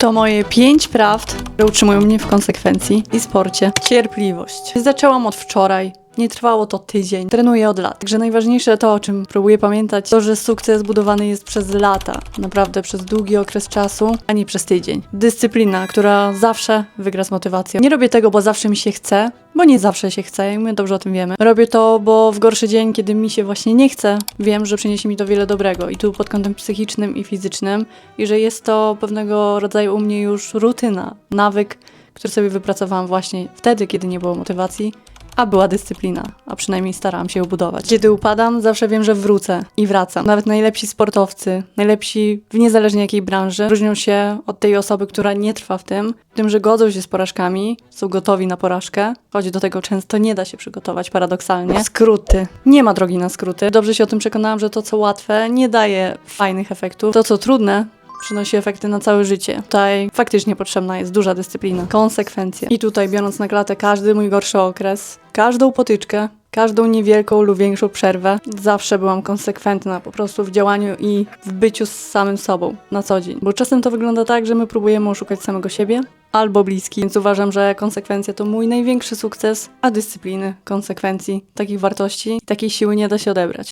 To moje pięć prawd, które utrzymują mnie w konsekwencji i sporcie. Cierpliwość. Zaczęłam od wczoraj. Nie trwało to tydzień. Trenuję od lat. Także najważniejsze to, o czym próbuję pamiętać, to, że sukces budowany jest przez lata. Naprawdę przez długi okres czasu, a nie przez tydzień. Dyscyplina, która zawsze wygra z motywacją. Nie robię tego, bo zawsze mi się chce, bo nie zawsze się chce i my dobrze o tym wiemy. Robię to, bo w gorszy dzień, kiedy mi się właśnie nie chce, wiem, że przyniesie mi to wiele dobrego i tu pod kątem psychicznym i fizycznym i że jest to pewnego rodzaju u mnie już rutyna, nawyk, który sobie wypracowałam właśnie wtedy, kiedy nie było motywacji, a była dyscyplina, a przynajmniej starałam się ją budować. Kiedy upadam, zawsze wiem, że wrócę i wracam. Nawet najlepsi sportowcy, najlepsi w niezależnie jakiej branży, różnią się od tej osoby, która nie trwa w tym, tym, że godzą się z porażkami, są gotowi na porażkę, choć do tego często nie da się przygotować paradoksalnie. Skróty. Nie ma drogi na skróty. Dobrze się o tym przekonałam, że to, co łatwe, nie daje fajnych efektów. To, co trudne, przynosi efekty na całe życie. Tutaj faktycznie potrzebna jest duża dyscyplina, konsekwencje. I tutaj biorąc na klatę każdy mój gorszy okres, każdą potyczkę, każdą niewielką lub większą przerwę, zawsze byłam konsekwentna po prostu w działaniu i w byciu z samym sobą na co dzień. Bo czasem to wygląda tak, że my próbujemy oszukać samego siebie albo bliski, więc uważam, że konsekwencja to mój największy sukces, a dyscypliny, konsekwencji, takich wartości, takiej siły nie da się odebrać.